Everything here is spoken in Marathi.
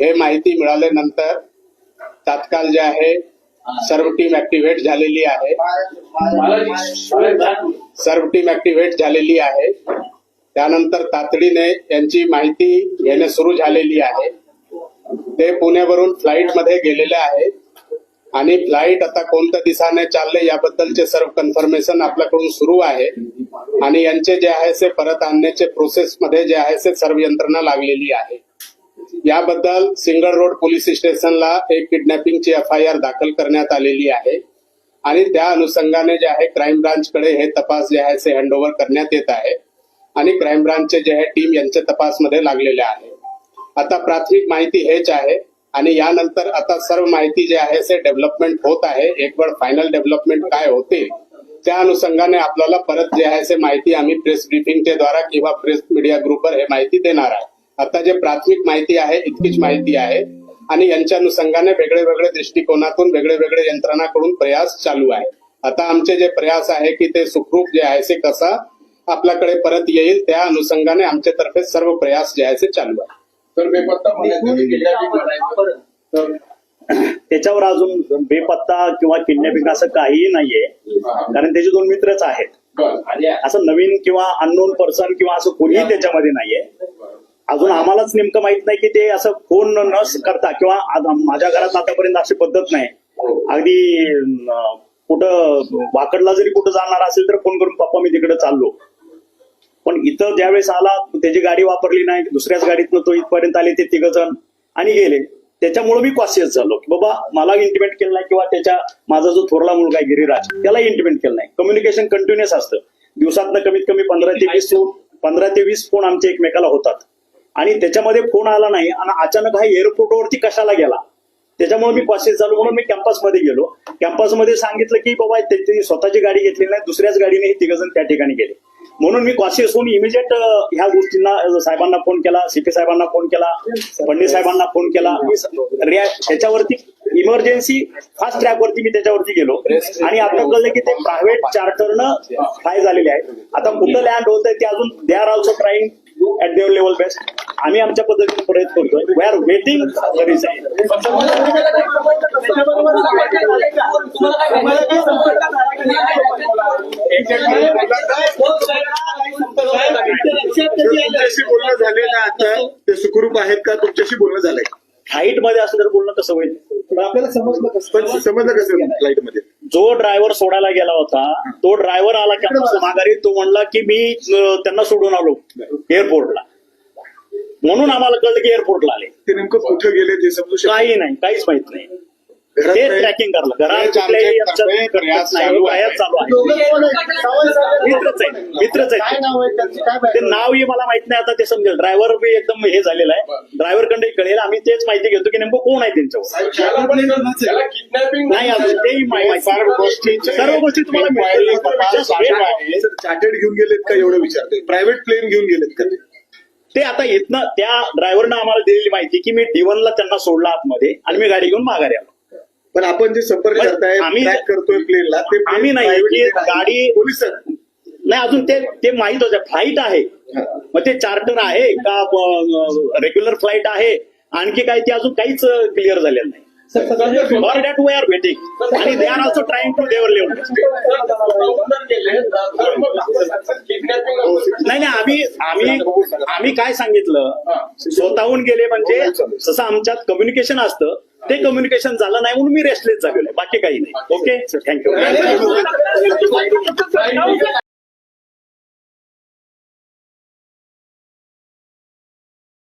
हे माहिती मिळाल्यानंतर तात्काळ जे आहे सर्व टीम ऍक्टिव्हेट झालेली आहे. सर्व टीम ऍक्टिव्हेट झालेली आहे. त्यानंतर तातडीने यांची माहिती घेणे सुरू झालेली आहे. ते पुण्यावरून फ्लाईटमध्ये गेलेले आहे. आणि फ्लाईट आता कोणत्या दिशाने चालले याबद्दलचे सर्व कन्फर्मेशन आपल्याकडून सुरू आहे. आणि यांचे जे आहे ते परत आणण्याचे प्रोसेस मध्ये जे आहे ते सर्व यंत्रणा लागलेली आहे. याबद्दल सिंगड रोड पोलीस स्टेशनला एक किडनॅपिंगची एफ आय आर दाखल करण्यात आलेली आहे. आणि त्या अनुषंगाने जे आहे क्राईम ब्रांचकडे हे तपास जे आहे ते हँडओव्हर करण्यात येत आहे. आणि क्राईम ब्रांचचे जे आहे टीम यांच्या तपासमध्ये लागलेले आहे. आता प्राथमिक माहिती हेच आहे. आणि यानंतर आता सर्व माहिती जे आहे ते डेव्हलपमेंट होत आहे. एक वेळ फायनल डेव्हलपमेंट काय होते त्या अनुषंगाने आपल्याला परत जे आहे ते माहिती आम्ही प्रेस ब्रिफिंगच्या द्वारा किंवा प्रेस मीडिया ग्रुपवर हे माहिती देणार आहे. आता जे प्राथमिक माहिती आहे इतकीच माहिती आहे. आणि यांच्या अनुषंगाने वेगळे वेगळे दृष्टिकोनातून वेगळे वेगळे यंत्रणाकडून प्रयास चालू आहे. आता आमचे जे प्रयास आहे की ते सुखरूप जे आहे ते कसा आपल्याकडे परत येईल त्या अनुषंगाने आमच्यातर्फे सर्व प्रयास जे आहे ते चालू आहे. तर बेपत्ता. तर त्याच्यावर अजून बेपत्ता किंवा किडनॅपिंग असं काहीही नाहीये. कारण त्याचे दोन मित्रच आहेत. असं नवीन किंवा अननोन पर्सन किंवा असं कोणीही त्याच्यामध्ये नाहीये. अजून आम्हालाच नेमकं माहीत नाही की ते असं फोन न करता किंवा माझ्या घरात आतापर्यंत अशी पद्धत नाही. अगदी अं, कुठं वाकडला जरी कुठं जाणार असेल तर फोन करून पप्पा मी तिकडे चाललो. पण इथं ज्यावेळेस आला त्याची गाडी वापरली नाही दुसऱ्याच गाडीतनं तो इथपर्यंत आले ते तिघ जण आणि गेले. त्याच्यामुळे मी कॉशियस झालो की बाबा मला इंटिमेट केलं नाही किंवा त्याच्या माझा जो थोरला मुलगा आहे गिरिराज त्याला इंटिमेट केलं नाही. कम्युनिकेशन कंटिन्युअस असतं. दिवसातनं कमीत कमी पंधरा ते वीस पंधरा ते वीस फोन आमचे एकमेकाला होतात. आणि त्याच्यामध्ये फोन आला नाही आणि अचानक हा एअरपोर्टवरती कशाला गेला? त्याच्यामुळे मी कॉशियस झालो म्हणून मी कॅम्पसमध्ये गेलो. कॅम्पसमध्ये सांगितलं की बाबा त्यांनी स्वतःची गाडी घेतली नाही दुसऱ्याच गाडीने हे तिघजण त्या ठिकाणी गेले. म्हणून मी कॉशियस होऊन इमिजिएट ह्या गोष्टींना साहेबांना फोन केला सीपी साहेबांना फोन केला पंडित साहेबांना फोन केला. मी त्याच्यावरती इमर्जन्सी फास्ट ट्रॅक वरती मी त्याच्यावरती गेलो. आणि आता कळलं की ते प्रायव्हेट चार्टरनं फ्लाय झालेले आहे आता कुठं लँड होत आहे ते अजून they are also trying at their level best आम्ही आमच्या पद्धतीने प्रयत्न करतोय. वी आर वेटिंग तुमच्याशी बोलणं झालेलं आता ते सुखरूप आहेत का? तुमच्याशी बोलणं झालंय. हाईटमध्ये असं जर बोलणं कसं होईल आपल्याला समजलं कसं? समजलं कसं फ्लाईटमध्ये जो ड्रायव्हर सोडायला गेला होता तो ड्रायव्हर आला कॅम्पस माघारी तो म्हणला की मी त्यांना सोडून आलो एअरपोर्टला म्हणून आम्हाला कळलं की एअरपोर्टला आले. ते नेमकं कुठं गेले ते समजू शकतो काही नाही. काहीच माहीत नाही. ते. ट्रॅकिंग करलं घरात कुठल्याही आमच्या नाही, चालू आहे. मित्रच आहे. मित्रच आहे ते नावही मला माहीत नाही. आता ते समजेल. ड्रायव्हर बी एकदम हे झालेलं आहे. ड्रायव्हरकडे कळेल. आम्ही तेच माहिती घेतो की नेमकं कोण आहे त्यांच्यावर. त्याला किडनॅपिंग नाही अजून तेही माहिती सर्व गोष्टी तुम्हाला मिळतील. Just wait. चार्टेड घेऊन गेलेत का एवढं विचारते प्रायव्हेट प्लेन घेऊन गेलेत का ते? ते आता इथनं त्या ड्रायव्हरनं आम्हाला दिलेली माहिती की मी D1 ला त्यांना सोडला आतमध्ये आणि मी गाडी घेऊन माघारी आलो. पण आपण जे संपर्क करताय आम्ही- करतोय प्लेनला ते आम्ही नाही. गाडी- पोलीस नाही अजून ते ते माहीत होतं फ्लाईट आहे. मग ते चार्टर आहे का रेग्युलर फ्लाईट आहे? आणखी काही ते अजून काहीच क्लिअर झालेलं नाही. They are also trying to their level kidnapping नाही नाही आम्ही आम्ही आम्ही काय सांगितलं? स्वतःहून गेले म्हणजे जसं आमच्यात कम्युनिकेशन असतं ते कम्युनिकेशन झालं नाही म्हणून मी रेस्टलेस झालेलो बाकी काही नाही. Okay thank you thank you